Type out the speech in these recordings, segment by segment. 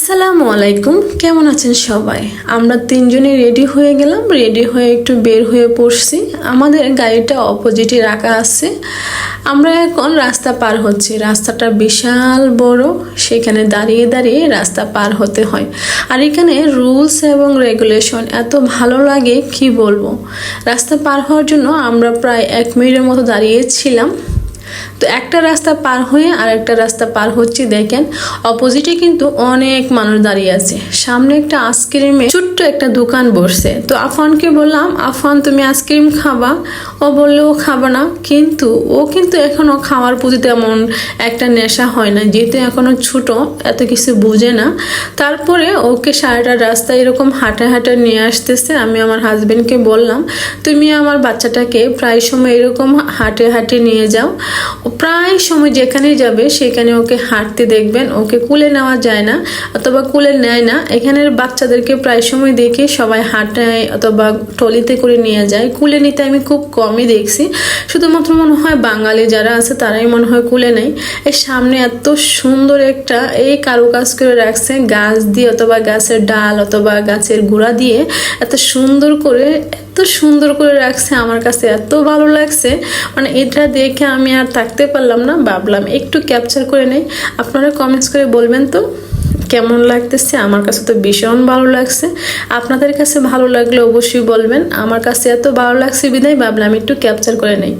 আসসালামু আলাইকুম। কেমন আছেন সবাই? আমরা তিনজনে রেডি হয়ে গেলাম। রেডি হয়ে একটু বের হয়ে পড়ছি। আমাদের গাড়িটা অপোজিটে রাখা আছে। আমরা এখন রাস্তা পার হচ্ছি। রাস্তাটা বিশাল বড়। সেখানে দাঁড়িয়ে দাঁড়িয়ে রাস্তা পার হতে হয়। আর এখানে রুলস এবং রেগুলেশন এত ভালো লাগে, কি বলব? রাস্তা পার হওয়ার জন্য আমরা প্রায় এক মিনিটের মতো দাঁড়িয়েছিলাম। তো একটা রাস্তা পার হয়ে আর একটা রাস্তা পার হচ্ছে, দেখেন। অপোজিটে কিন্তু অনেক মানুষ দাঁড়িয়ে আছে। সামনে একটা আইসক্রিমে ছোট্ট একটা দোকান বসছে। তো আফানকে বললাম আফান তুমি আইসক্রিম খাবা? ও বলল ও খাবে না। কিন্তু ও কিন্তু এখনও খাওয়ার প্রতি তেমন একটা নেশা হয় না, যেহেতু এখনও ছোট, এত কিছু বুঝে না। তারপরে ওকে সারাটা রাস্তা এরকম হাঁটা হাঁটা নিয়ে আসতেছে। আমি আমার হাজবেন্ডকে বললাম, তুমি আমার বাচ্চাটাকে প্রায় সময় এরকম হাঁটে হাঁটে নিয়ে যাও। ও প্রায় সময় যেখানে যাবে, সেখানে ওকে হাঁটতে দেখবেন। ওকে কুলে নেওয়া যায় না, অথবা কুলে নেয় না। এখানের বাচ্চাদেরকে প্রায় সময় দেখে সবাই হাঁটায় অথবা টলিতে করে নিয়ে যায়। কুলে নিতে আমি খুব কমই দেখছি। শুধুমাত্র মনে হয় বাঙালি যারা আছে, তারাই মনে হয় কুলে নেয়। এর সামনে এত সুন্দর একটা এই কারুকাজ করে রাখছে, গাছ দিয়ে অথবা গাছের ডাল অথবা গাছের গুঁড়া দিয়ে। এত সুন্দর করে সুন্দর করে রাখছে আমার কাছে, এত ভালো লাগছে। মানে এটা দেখে আমি আর থাকতে পারলাম না, ভাবলাম একটু ক্যাপচার করে নেই। আপনারা কমেন্টস করে বলবেন তো, কেমন লাগতেছে? আমার কাছে তো ভীষণ ভালো লাগছে। আপনাদের কাছে ভালো লাগলে অবশ্যই বলবেন। আমার কাছে এত ভালো লাগছে বিদায়, ভাবলাম একটু ক্যাপচার করে নেই।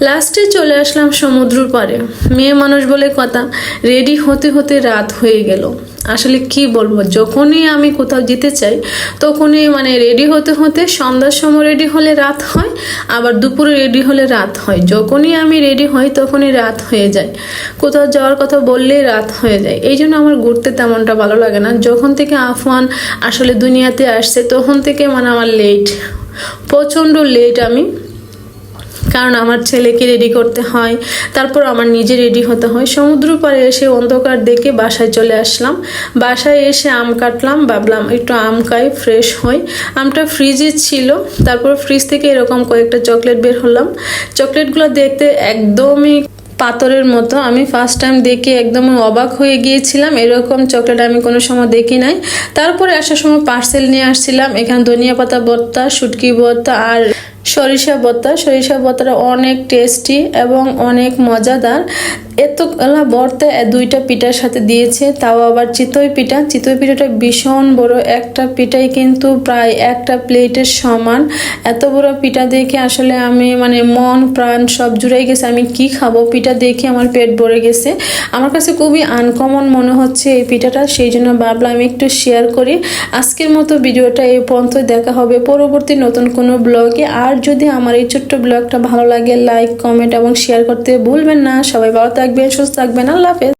লাস্টে চলে আসলাম সমুদ্রর পাড়ে। মেয়ে মানুষ বলে কথা রেডি হতে হতে রাত হয়ে গেল। আসলে কি বলব, যখনই আমি কোথাও যেতে চাই, তখনই মানে রেডি হতে হতে সন্ধ্যার সময় রেডি হলে রাত হয়, আবার দুপুরে রেডি হলে রাত হয়। যখনই আমি রেডি হই, তখনই রাত হয়ে যায়। কোথাও যাওয়ার কথা বললেই রাত হয়ে যায়। এই জন্য আমার ঘুরতে তেমনটা ভালো লাগে না। যখন থেকে আফওয়ান আসলে দুনিয়াতে আসছে, তখন থেকে মানে আমার লেট প্রচণ্ড লেট আমি কারণ আমার ছেলেকে রেডি করতে হয়, তারপর আমার নিজে রেডি হতে হয়। সমুদ্র পাড়ে এসে অন্ধকার দেখে বাসায় চলে আসলাম। বাসায় এসে আম কাটলাম, ভাবলাম একটু আম খাই ফ্রেশ হই। আমটা ফ্রিজে ছিল, তারপর ফ্রিজ থেকে এরকম কয়েকটা চকলেট বের হলাম। চকলেটগুলো দেখতে একদমই পাথরের মতো। আমি ফার্স্ট টাইম দেখে একদম অবাক হয়ে গিয়েছিলাম, এরকম চকলেট আমি কোনো সময় দেখি নাই। তারপরে আসার সময় পার্সেল নিয়ে আসছিলাম, এখানে ধনিয়া পাতা ভর্তা শুটকি ভর্তা আর সরিষা ভর্তা সরিষা ভর্তাটা অনেক টেস্টি এবং অনেক মজাদার। এতগুলা ভর্তা দুইটা পিঠার সাথে দিয়েছে, তাও আবার চিতই পিঠা। চিতই পিঠাটা ভীষণ বড়। একটা পিঠাই কিন্তু প্রায় একটা প্লেটের সমান। এত বড় পিঠা দেখে আসলে আমি মানে মন, প্রাণ সব জুড়ে গেছে। আমি কি খাব? পিঠা দেখে আমার পেট ভরে গেছে। আমার কাছে খুবই আনকমন মনে হচ্ছে এই পিঠাটা, সেই জন্য ভাবলাম আমি একটু শেয়ার করি। আজকের মতো ভিডিওটা এই পর্যন্ত দেখা হবে পরবর্তী নতুন কোনো ব্লগে আর যদি আমার এই ছোট্ট ব্লগটা ভালো লাগে লাইক কমেন্ট এবং শেয়ার করতে ভুলবেন না। সবাই ভালো থাকবেন, সুস্থ থাকবেন। আল্লাহ হাফেজ।